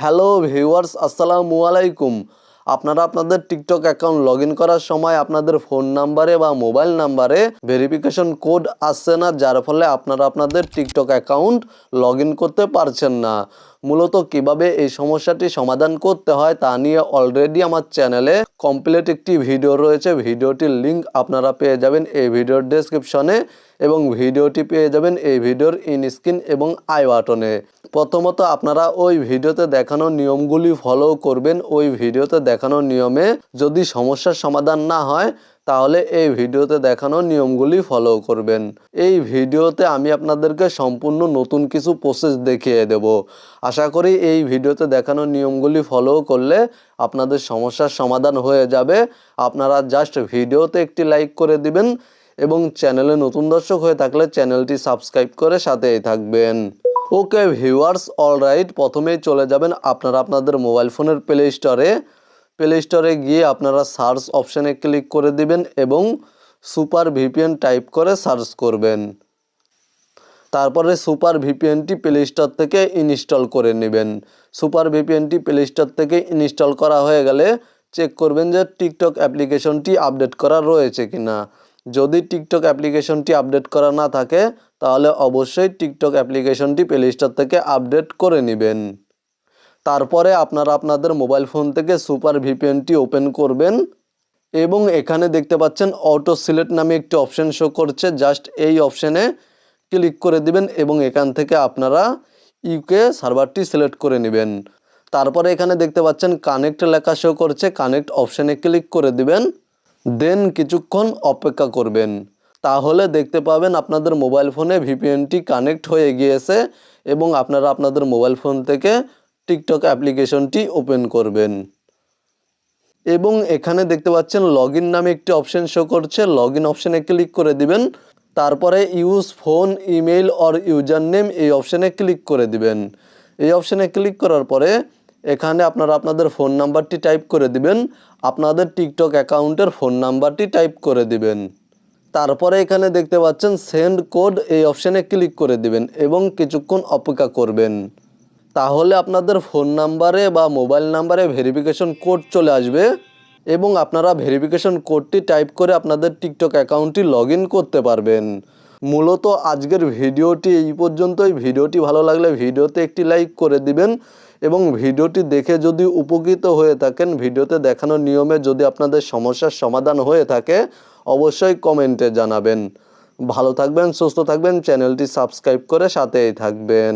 Hello viewers, আসসালামু আলাইকুম। আপনারা আপনাদের টিকটক অ্যাকাউন্ট লগ করার সময় আপনাদের ফোন নাম্বারে বা মোবাইল নাম্বারে ভেরিফিকেশন কোড আসছে না, যার ফলে আপনারা আপনাদের টিকটক অ্যাকাউন্ট লগ করতে পারছেন না। মূলত কীভাবে এই সমস্যাটি সমাধান করতে হয় তা নিয়ে অলরেডি আমার চ্যানেলে কমপ্লিট একটি ভিডিও রয়েছে। ভিডিওটির লিঙ্ক আপনারা পেয়ে যাবেন এই ভিডিওর ডেসক্রিপশনে এবং ভিডিওটি পেয়ে যাবেন এই ভিডিওর ইন স্ক্রিন এবং আই বাটনে প্রথমত আপনারা ওই ভিডিওতে দেখানো নিয়মগুলি ফলো করবেন। ওই ভিডিওতে দেখানো নিয়মে যদি সমস্যার সমাধান না হয়, তাহলে এই ভিডিওতে দেখানো নিয়মগুলি ফলো করবেন। এই ভিডিওতে আমি আপনাদেরকে সম্পূর্ণ নতুন কিছু প্রসেস দেখিয়ে দেব। আশা করি এই ভিডিওতে দেখানো নিয়মগুলি ফলো করলে আপনাদের সমস্যার সমাধান হয়ে যাবে। আপনারা জাস্ট ভিডিওতে একটি লাইক করে দিবেন এবং চ্যানেলে নতুন দর্শক হয়ে থাকলে চ্যানেলটি সাবস্ক্রাইব করে সাথেই থাকবেন। ওকে ভিউয়ার্স, অলরাইট, প্রথমেই চলে যাবেন আপনারা আপনাদের মোবাইল ফোনের প্লে স্টোরে প্লে স্টোরে গিয়ে আপনারা সার্চ অপশানে ক্লিক করে দিবেন এবং সুপার ভিপিএন টাইপ করে সার্চ করবেন। তারপরে সুপার ভিপিএনটি প্লে স্টোর থেকে ইনস্টল করে নেবেন। সুপার ভিপিএনটি প্লে স্টোর থেকে ইনস্টল করা হয়ে গেলে চেক করবেন যে টিকটক অ্যাপ্লিকেশনটি আপডেট করা রয়েছে কিনা। যদি টিকটক অ্যাপ্লিকেশনটি আপডেট করা না থাকে, তাহলে অবশ্যই টিকটক অ্যাপ্লিকেশনটি প্লে স্টোর থেকে আপডেট করে নেবেন। তারপরে আপনারা আপনাদের মোবাইল ফোন থেকে সুপার ভিপিএনটি ওপেন করবেন এবং এখানে দেখতে পাচ্ছেন অটো সিলেক্ট নামে একটি অপশন শো করছে। জাস্ট এই অপশানে ক্লিক করে দিবেন এবং এখান থেকে আপনারা ইউকে সার্ভারটি সিলেক্ট করে নেবেন। তারপরে এখানে দেখতে পাচ্ছেন কানেক্ট লেখা শো করছে। কানেক্ট অপশানে ক্লিক করে দিবেন। দেন কিছুক্ষণ অপেক্ষা করবেন। তাহলে দেখতে পাবেন আপনাদের মোবাইল ফোনে ভিপিএনটি কানেক্ট হয়ে গিয়েছে এবং আপনারা আপনাদের মোবাইল ফোন থেকে টিকটক অ্যাপ্লিকেশনটি ওপেন করবেন। এবং এখানে দেখতে পাচ্ছেন লগ নামে একটি অপশন শো করছে। লগ ইন অপশানে ক্লিক করে দিবেন। তারপরে use phone email or username এই অপশানে ক্লিক করে দিবেন। এই অপশানে ক্লিক করার পরে এখানে আপনারা আপনাদের ফোন নাম্বারটি টাইপ করে দিবেন, আপনাদের টিকটক অ্যাকাউন্টের ফোন নাম্বারটি টাইপ করে দিবেন। তারপরে এখানে দেখতে পাচ্ছেন সেন্ড কোড এই অপশানে ক্লিক করে দিবেন এবং কিছুক্ষণ অপেক্ষা করবেন। তাহলে আপনাদের ফোন নাম্বারে বা মোবাইল নাম্বারে ভেরিফিকেশন কোড চলে আসবে এবং আপনারা ভেরিফিকেশন কোডটি টাইপ করে আপনাদের টিকটক অ্যাকাউন্টটি লগ করতে পারবেন। মূলত আজকের ভিডিওটি এই পর্যন্তই। ভিডিওটি ভালো লাগলে ভিডিওতে একটি লাইক করে দিবেন। এবং ভিডিওটি দেখে যদি উপকৃত হয়ে থাকেন, ভিডিওতে দেখানো নিয়মে যদি আপনাদের সমস্যার সমাধান হয়ে থাকে, অবশ্যই কমেন্টে জানাবেন। ভালো থাকবেন, সুস্থ থাকবেন, চ্যানেলটি সাবস্ক্রাইব করে সাথেই থাকবেন।